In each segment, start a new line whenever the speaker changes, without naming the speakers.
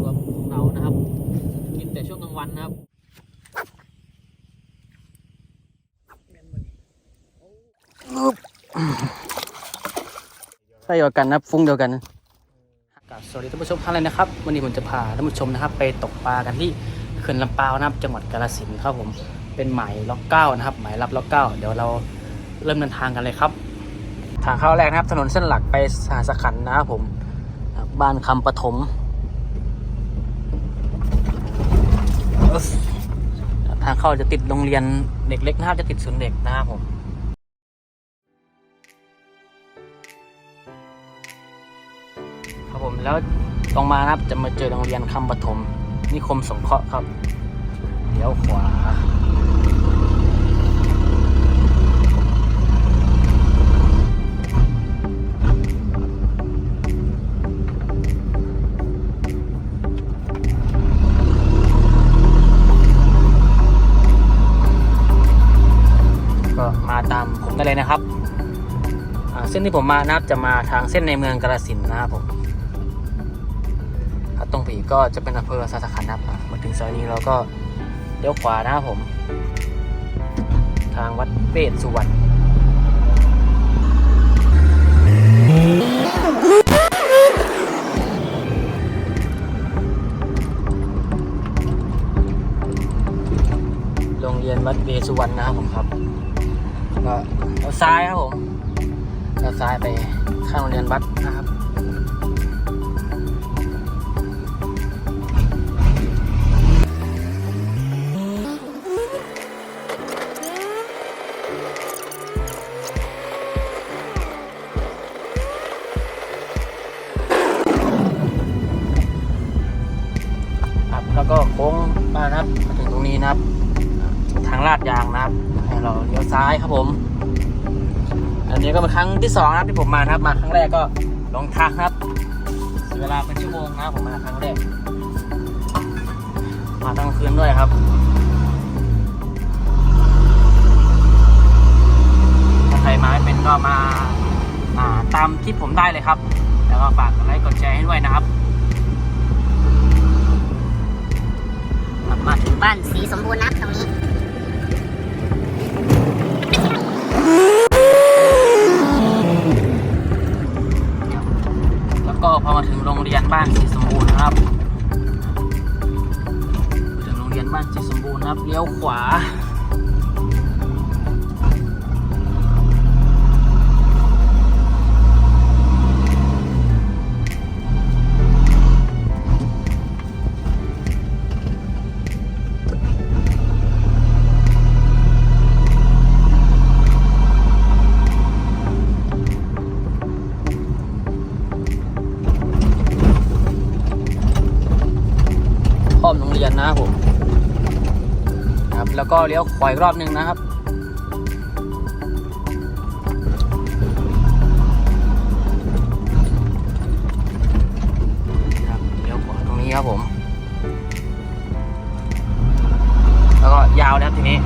รวมของเรานะครับ กินแต่ช่วงกลางวันนะครับใช่เดียวกันนะฟุ้งเดียวกันกับสวัสดีท่านผู้ชมท่านเลยนะครับ วันนี้ผมจะพาท่านผู้ชมนะครับ ไปตกปลากันที่เขื่อนลำปาวนะครับ จังหวัดกาฬสินธุ์ครับผมเป็นหมายล็อกเก้านะครับ หมายรับล็อกเก้าเดี๋ยวเราเริ่มเดินทางกันเลยครับ ทางเข้าแรกนะครับ ถนนเส้นหลักไปสหสขันธ์นะครับผมบ้านคำปฐม ทางเข้าจะติดโรงเรียนเด็กเล็กนะครับจะติดศูนย์เด็กนะครับผมครับผมแล้วตรงมานะครับจะมาเจอโรงเรียนคำปฐมนิคมสงเคราะห์ครับเลี้ยวขวา ที่ผมมานะครับจะมาทางเส้นในเมืองกาฬสินนะครับผมถ้าตรงผีก็จะเป็นอำเภอสาสขันนะครับมาถึงซอยนี้เราก็เลี้ยวขวานะครับผม ทางวัดเวสสุวรรณโรงเรียนวัดเวสุวรรณนะครับผมครับก็เลี้ยวซ้ายครับผม ลี้ยวซ้ายไปข้างโรงเรียนวัดนะครับขับแล้วก็โค้งมานะครับมาถึงตรงนี้นะครับ ทางลาดยางนะครับ ให้เราเลี้ยวซ้ายครับผม นี้ก็เป็นครั้งที่สองนะครับที่ผมมาครับมาครั้งแรกก็หลงทางครับเสียเวลาเป็นชั่วโมงนะผมมาครั้งแรกมาตั้งคืนด้วยครับถ้าใครมาไม่เป็นก็มาาตามที่ผมได้เลยครับ แล้วก็ฝากกดไลค์กดแชร์ให้ด้วยนะครับ
มาถึงบ้านสีสมบูรณ์นะตรงนี้
วก็เลี้ยวขวาอีกรอบหนึ่งนะครับครับเลี้ยวขวาตรงนี้ครับผม แล้วก็ยาวแล้วทีนี้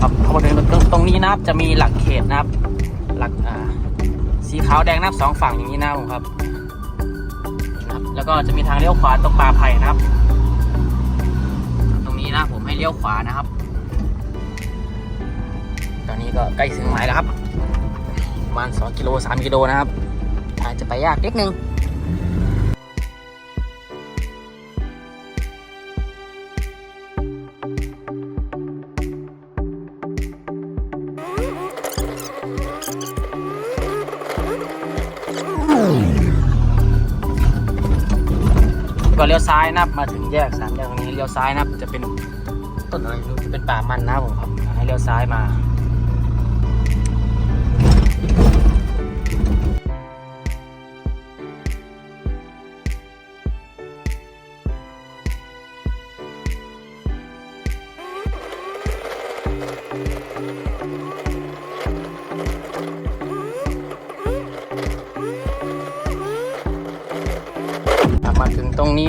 ครับพอมาถึงตรงตรงนี้นะครับจะมีหลักเขตนะครับ หลักอ่าสีขาวแดงนับสองฝั่งอย่างนี้นะผมครับนะครับ แล้วก็จะมีทางเลี้ยวขวาตรงป่าไผ่นะครับ ตรงนี้นะผมให้เลี้ยวขวานะครับ ตอนนี้ก็ใกล้ถึงหมายแล้วครับประมาณ2กิโล3กิโลนะครับอาจจะไปยากนิดนึง ลี้ยวซ้ายนะครับมาถึงแยกสามแยกตรงนี้เลี้ยวซ้ายนะครับจะเป็นต้นอะไรไม่รู้จะเป็นป่ามันนะครับผมครับให้เลี้ยวซ้ายมา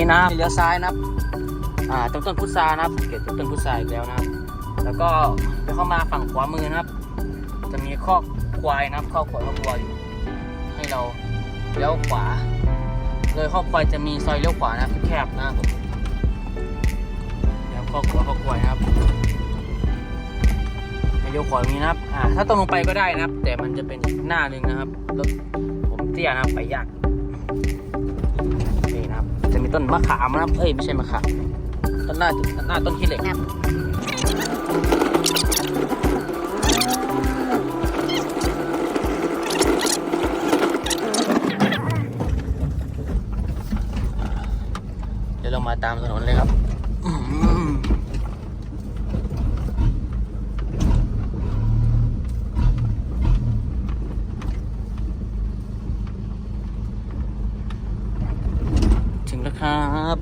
นี้นะเลี้ยวซ้ายนะครับอ่าตรงต้นพุทรานะครับเกตต้นพุทราอีกแล้วนะครับ แล้วก็เดี๋ยวเข้ามาฝั่งขวามือนะครับ จะมีคอกควายนะครับคอกควายคอกวัวอยู่ให้เราเลี้ยวขวา เลยคอกควายจะมีซอยเลี้ยวขวานะครับแคบนะครับผมเดี๋ยวคอกวัวคอกควายนะครับไปเลี้ยวขวาตรงนี้นะครับอ่าถ้าตรงลงไปก็ได้นะครับ แต่มันจะเป็นหน้าหนึ่งนะครับรถผมเตี้ยนะครับไปยาก ต้นมะขามนะครับเอ้ยไม่ใช่มะขามต้นหน้าต้นหน้าต้นขี้เหล็ก
ครับ
เดี๋ยวเรามาตามถนนเลยครับอืม ครับ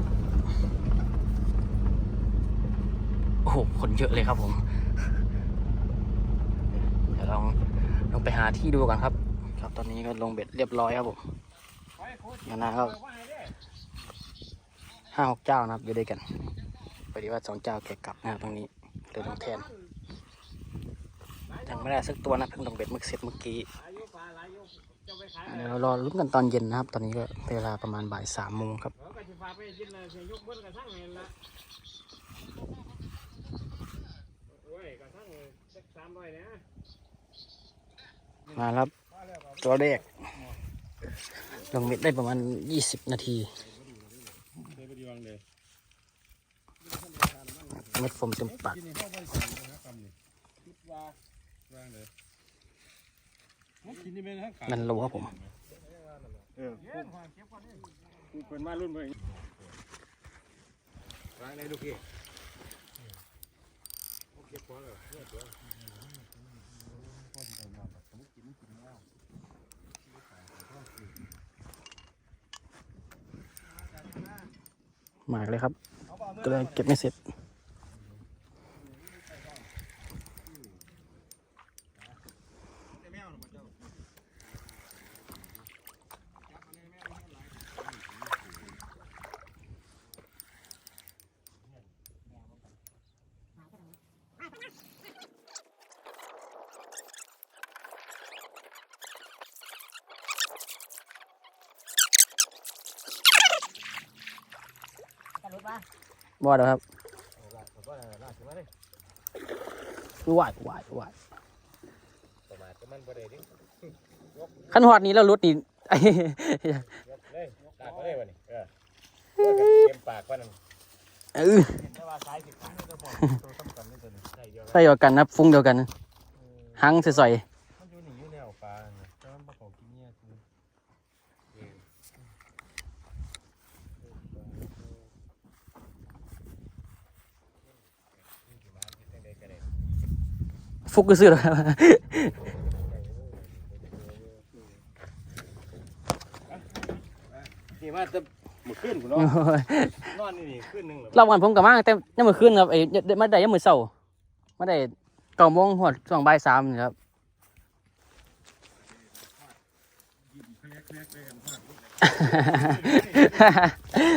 โอ้โห คนเยอะเลยครับผม เดี๋ยวลองลองไปหาที่ดูกันครับ ครับตอนนี้ก็ลงเบ็ดเรียบร้อยครับผมงั้นนะครับห้าหกเจ้านะครับอยู่ด้วยกันพอดีว่าสองเจ้าแกกลับนะครับตรงนี้เลยต้องแทนยังไม่ได้สักตัวนะเพิ่งลงเบ็ดเมื่อเสร็จเมื่อกี้ เดี๋ยวรารอลุ้นกันตอนเย็นนะครับ ตอนนี้ก็เวลาประมาณบ่ายสามโมงครับ
เขาก็สิพาไปกินเลยเสียยกบนกระทั่งเห็นลงเนี่ย
มาแล้วตัวแรกลงเบ็ดได้ประมาณยี่สิบนาที
เดี๋ยวไปดีวังเลย
เม็ดโฟมเต็มปาก
นในห้องบริษัทนะครับคำนี้คิดว่าวางเลยมันกินนี่เป็นทั้งขา
นั่นโลครับผม
เออกูเป็นมารุ่นเพิ่งวางในลูกพี่โอเคพอแล้วเลือดตัว
หมากเลยครับก็เลยเก็บไม่เสร็จ บอดครับวายวายวาย
ประมาทก็มันบ่ได้ดิ
ขั้นหอดนี้แล้วรุดนี่
เลยตากก็ได้วะนี่เออเต็มปากว่านั่น
เออ
เห็นแต่ว่าสายสิขาดตัวผมตัวสำคัญนี่ตัวนี้ใช่เดียว
ใส่เดียวกันนะฟุ้งเดียวกันหังสอย
มันอยู่นี่อยู่แนวปลาเนี่ยแต่มันบ่เข้ากินเนี่ยคือเออ
ๆ ฟุกก็ซื้อหรอครับ
นี่มาจะหมดขึ้นกูเนาะนอนนี่นี่ขึ้นหนึงเหรอ
รอบวันผมกับมาแต่ยังมือขึ้นครับไอ้ยมาได้ยังมือเศร้ามาได้เก้าโมงหอดช่วงบ่ายสามนี่ครับ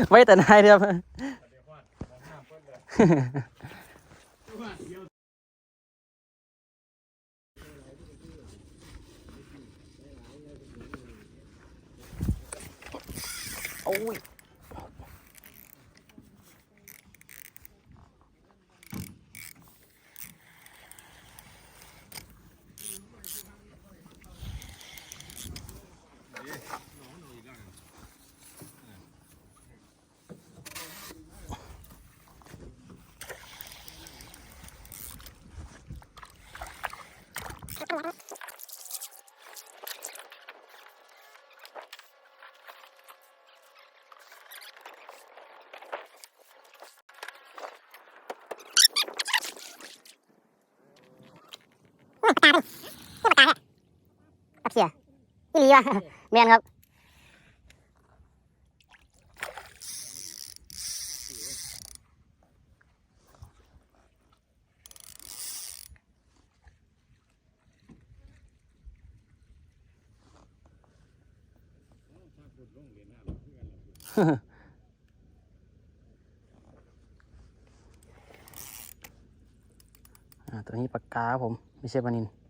ไว้แต่นายครับ โอ้ย
ตับเสีย อีหลีว่ะแมนครับ
ออ่าตัวนี้ปากการับผม ไม่ใช่ปลานิน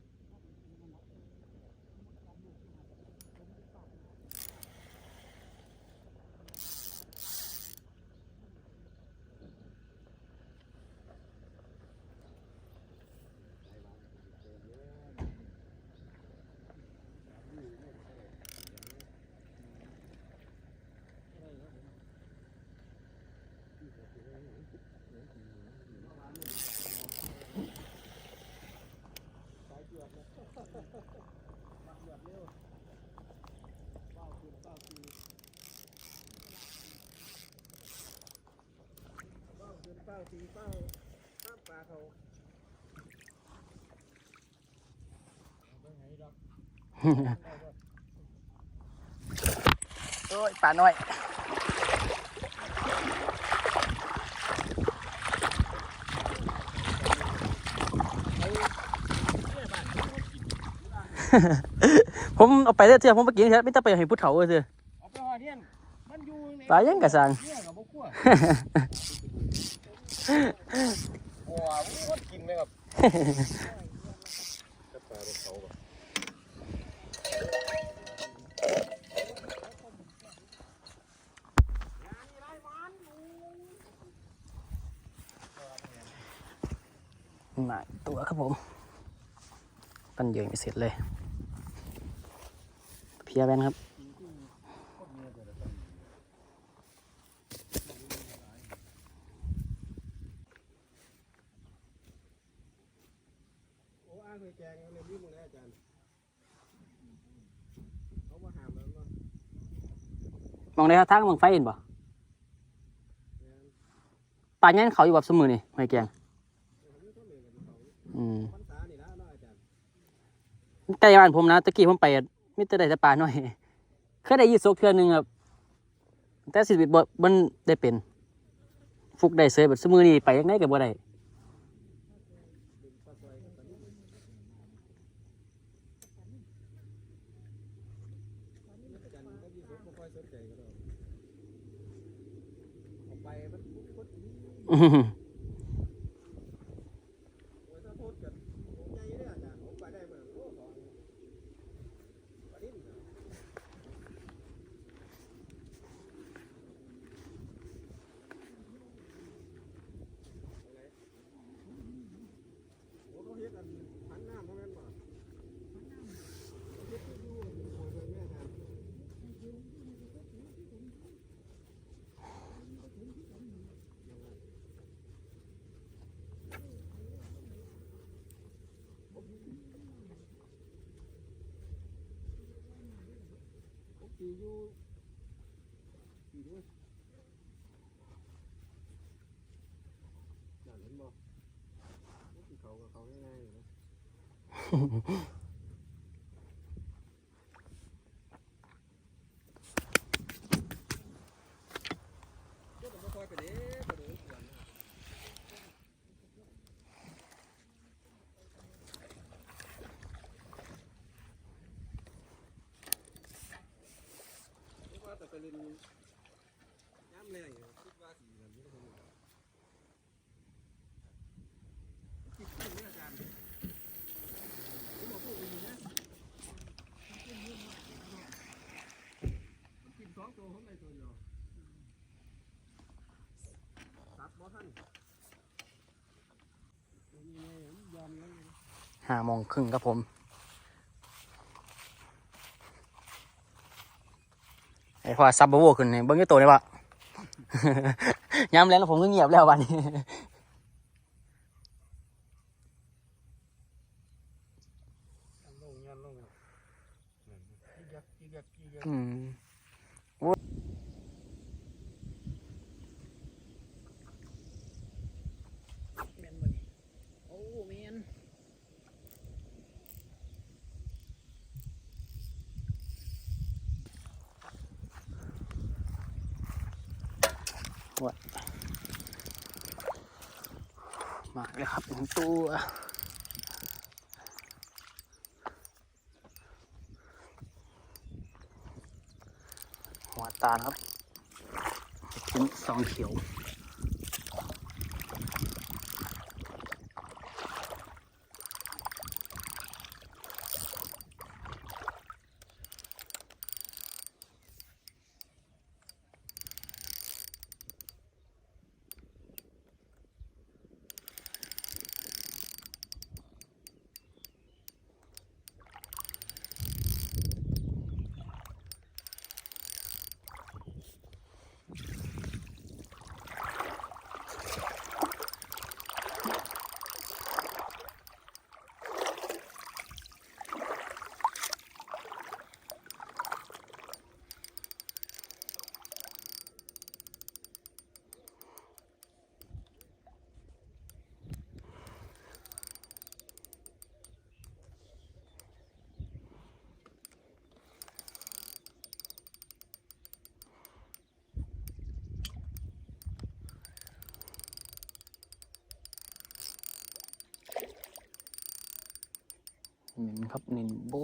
โอ้ยปลาน้อยผมเอาไปเรื่อยๆผมไปกินเถอะไม่ต้องไปให้ผู้เฒ่าเลย
เอาไปหอเทียนมันอยู่ใน
ปลายังกระสัง
เนี่ยกับพวกขั้วโอ้โหมันกินไหมครับจะปลาเป็นเขาแบบ
มาตัวครับผมปั้นเยื่อไม่เสร็จเลย เพียแบนครับ
โอ้อ้าแกงเลยรีบมึงนะอาจารย์เขามาหามแล้ว
มองได้ครับทางมองไฟเห็นบ่ปลายันเขาอยู่แบบสมือนี่ไม่แกงอืม
พรรษานี่นะเนาะอาจารย์
ใก ล้บ้านผมนะตะกี้ผมไปมิตรได้แต่ปลาหน่อยเคยได้ยีสกเทือหนึงครับแต่สิบิตบ่มันได้เป็น ฟุกได้เสยแบบสมือนี่ไปยังไงกับบ่ได้
อาจารย์ก็ยิ่งไม่ค่อยสนใจก็ได้ออกไปมันพุด
อื้อหือ
โอ้ยถ้าพูดกันโอ้ใหญ่เลยอาจารย์ผมไปได้มาโอ้ของปลาดิ้นนะโอ้เขาเฮ็ดอันพันน้ำเพราะงั้นบ่เขาเฮ็ดอยู่อยู่โอ้ยแม่อาจารย์ ผมปีอยู่ปีด้วยนั่นเห็นบ่ผมปีเขากับเขาง่ายๆอยู่นะเดี๋ยวผมจะคอยไปเด้อไปเด้อก่อนนะผมว่าแต่ไป เรียนย้ำแรงอยู่คิดว่าสีแบบนี้ก็คงอยู่คิดถึงเนี่ยอาจารย์ผมบอกพูดดีๆนะผมกินสองตัวผมได้ตัวเดียวตัดบ่ทันตัวนี้ไงผมอมแล้วไง
ห้าโมงครึ่งครับผมไอ้ พอซับบโวขึ้นเบิ้งยี่ตัวเลยวะย้ำแล้วผมก็เงียบแล้ววันนี้
ยันลงยันลงนั่นยิกยักยิกยักยิกยัก
อืมมาเลยครับหนึ่งตัวหัวตาลครับชิ้นสองเขียว นิน ครับนินโบ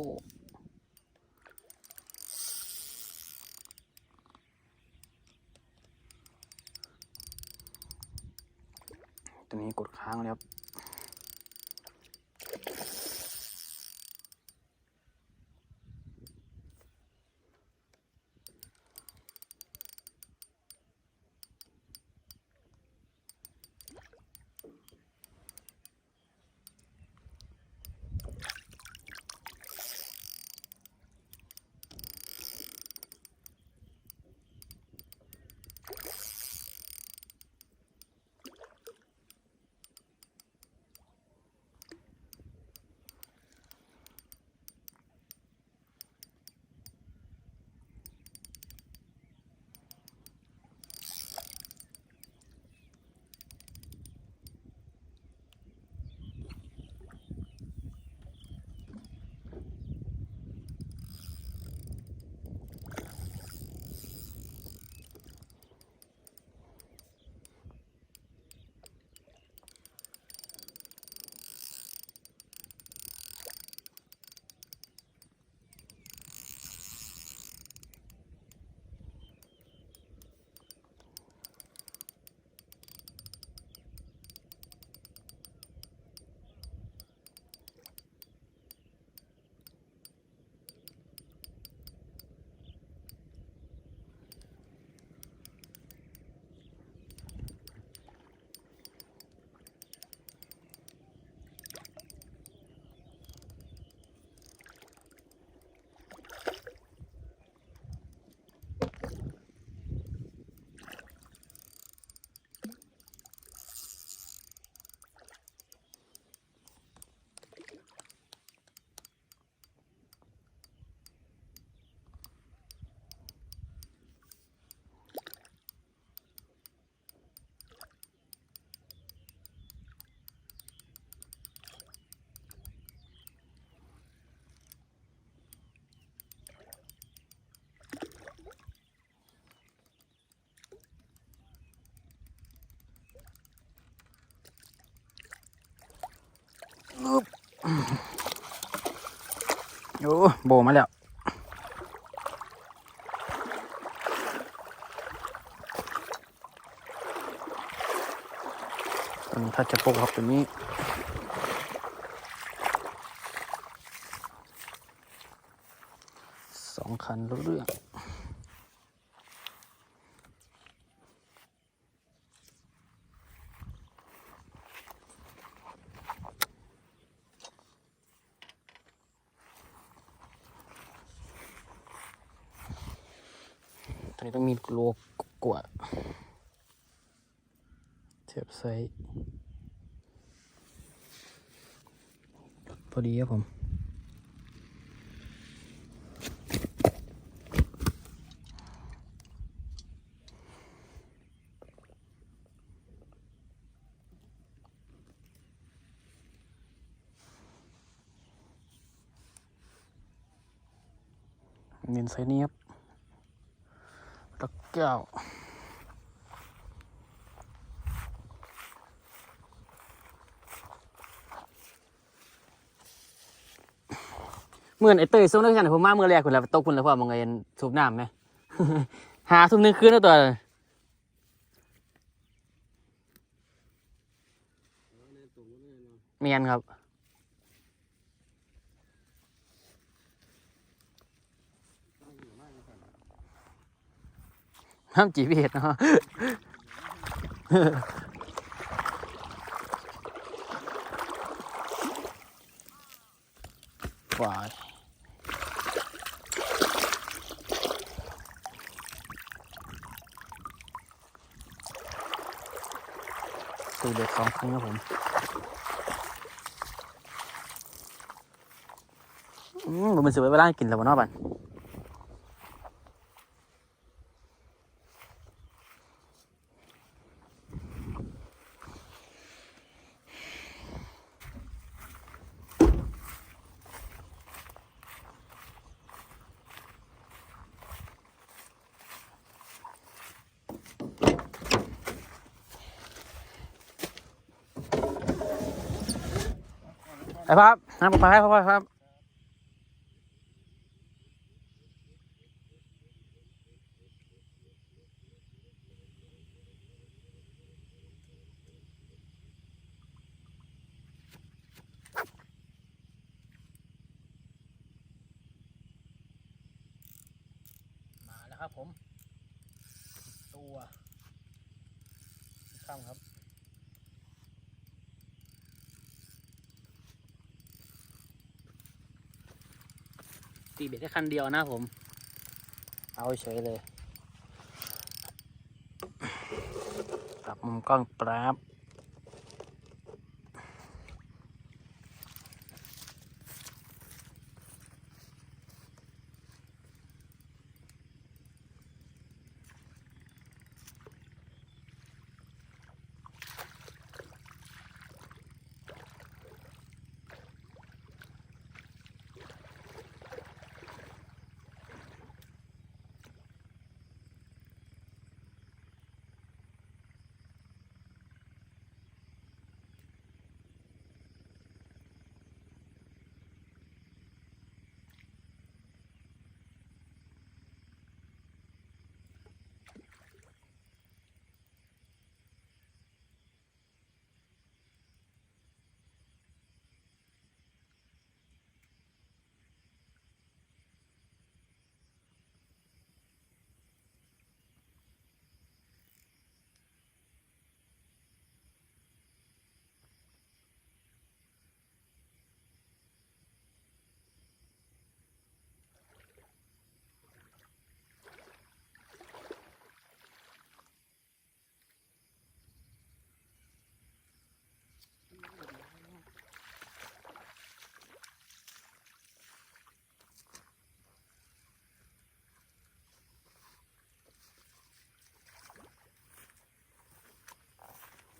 โอ้โบมาแล้วตัวนี้ถ้าจะโปกครับตัวนี้สองคันรู้เรื่อง ตอนนี้ต้องมีโลกว่า เทียบไซส์พอดีครับผมเงินไซนี้ครับตะแก้ว เมื่อนไอเตยส่งนักฉันผมมาเมื่อแรกคุณแล้วตกคุณแล้วพ่อมองไงสูบน้ำไหมหาทุ่มหนึ่งคืนแล้วตัว
เอาในตุ่มก็ได้เนาะ
เมียนครับ
ตั้งอยู่มากเลยครับ
ห้ามจีพีเห็ดเนาะวา เด็ดสองครั้งครับผมอืมมันสวยเวลาให้กินแล้ววันนอกบัน ไปครับนะผมไปครับนะครับผม ตัวข้ามครับ ตีเบ็ดแค่คันเดียวนะผม เอาเฉยเลย ปรับมุมกล้องปรับ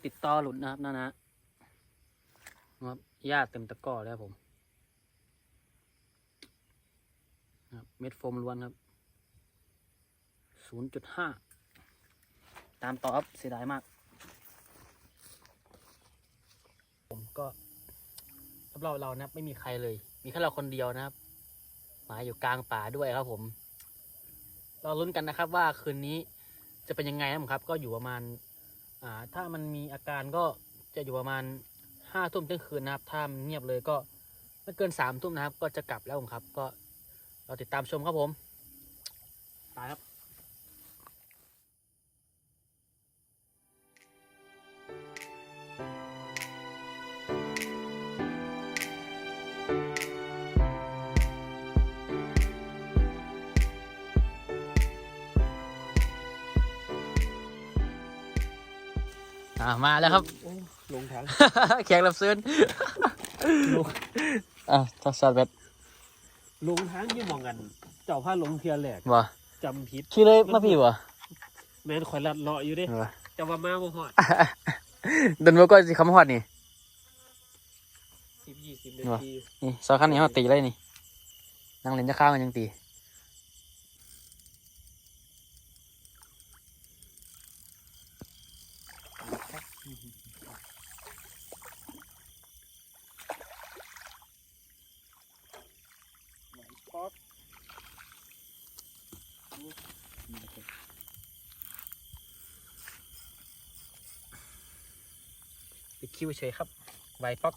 ติดต่อหลุดนะครับนะนะครับหญ้าเต็มตะก้อแล้วผมครับเม็ดโฟมล้วนครับศูนย์จุดห้าตามต่อครับเสียดายมาก ผมก็สำหรับเรานะครับไม่มีใครเลย มีแค่เราคนเดียวนะครับ หมาอยู่กลางป่าด้วยครับผม เราลุ้นกันนะครับว่าคืนนี้จะเป็นยังไงนะครับ ก็อยู่ประมาณ อ่าถ้ามันมีอาการก็จะอยู่ประมาณห้าทุ่มเที่ยงคืนนะครับถ้ามันเงียบเลยก็ไม่เกินสามทุ่มนะครับ ก็จะกลับแล้วผมครับ ก็เราติดตามชมครับผมไปครับ อ่ามาแล้วครับ
โอ้ลงทาง
แขกรับเชิญ
ลง
อะทดสอบแบบ
ลงทางอยี่หมองกัน เจ้าผ้าลงเทียนแหลก
บ่
จำผิด
ชื่อเลยมาพี่บ่
แม่นข่อยลัดเลาะอยู่เด้
บ่
จะว่ามาบ่ฮอด
เดินมาก็สิคำฮอดนี่
สิบยี่สิบนา
ว่ะ
ที
นี่ซอยคันนี้เขาตีเลยนี่นั่งเล่นจะข้าวกันยังตี คิวเฉยครับไวป๊อก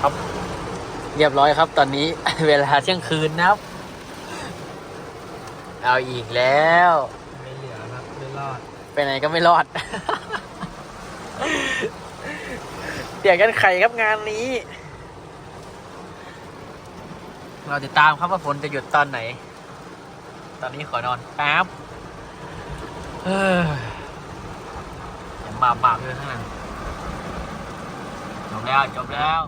ครับ เรียบร้อยครับ ตอนนี้ เวลาเที่ยงคืนนะครับ เอาอีกแล้ว
ไม่เหลือครับไม่รอด
ไปไหนก็ไม่รอดเดี๋ยวกันไข่ครับงานนี้ เราติดตามครับว่าฝนจะหยุดตอนไหน ตอนนี้ขอนอนแป๊บเฮ้ยยังบาบาบอยู่ข้างหลังจบ แล้วจบแล้ว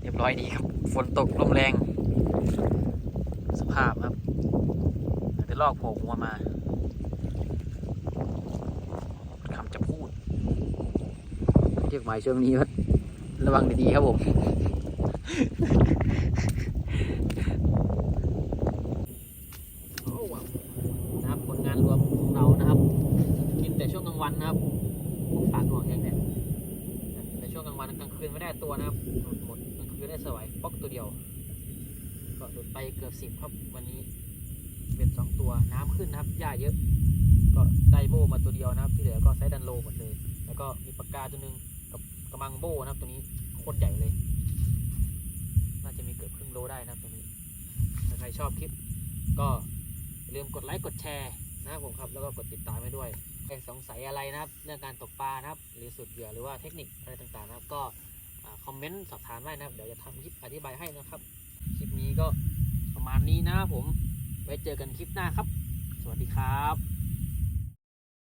เรียบร้อยดีครับ ฝนตกลมแรง สภาพครับเดี๋ยวลอกโผล่หัวมาคำจะพูดเรียกหมายช่วงนี้ว่าระวังดีๆครับผมโอ้ว้าวนะครับผลงานรวมของเรานะครับ กินแต่ช่วงกลางวันนะครับ คืนไม่ได้ตัวนะครับหมดหมดกลางคืนได้สวายป๊อกตัวเดียว ก็หลุดไปเกือบสิบครับวันนี้เบ็ดสองตัวน้ำขึ้นนะครับหญ้าเยอะ ก็ได้โบมาตัวเดียวนะครับ ที่เหลือก็ไซดันโลหมดเลย แล้วก็มีปากกาตัวหนึงกับกระมังโบนะครับตัวนี้โคตรใหญ่เลย น่าจะมีเกือบครึ่งโลได้นะครับตัวนี้ถ้าใครชอบคลิป ก็ลืมกดไลค์กดแชร์นะครับผมครับแล้วก็กดติดตามไว้ด้วยใครสงสัยอะไรนะครับ เรื่องการตกปลานะครับ หรือสุดเหยื่อหรือว่าเทคนิคอะไรต่างๆนะครับก็ คอมเมนต์สอบถามได้นะครับเดี๋ยวจะทำคลิปอธิบายให้นะครับ คลิปนี้ก็ประมาณนี้นะผม ไว้เจอกันคลิปหน้าครับ สวัสดีครับ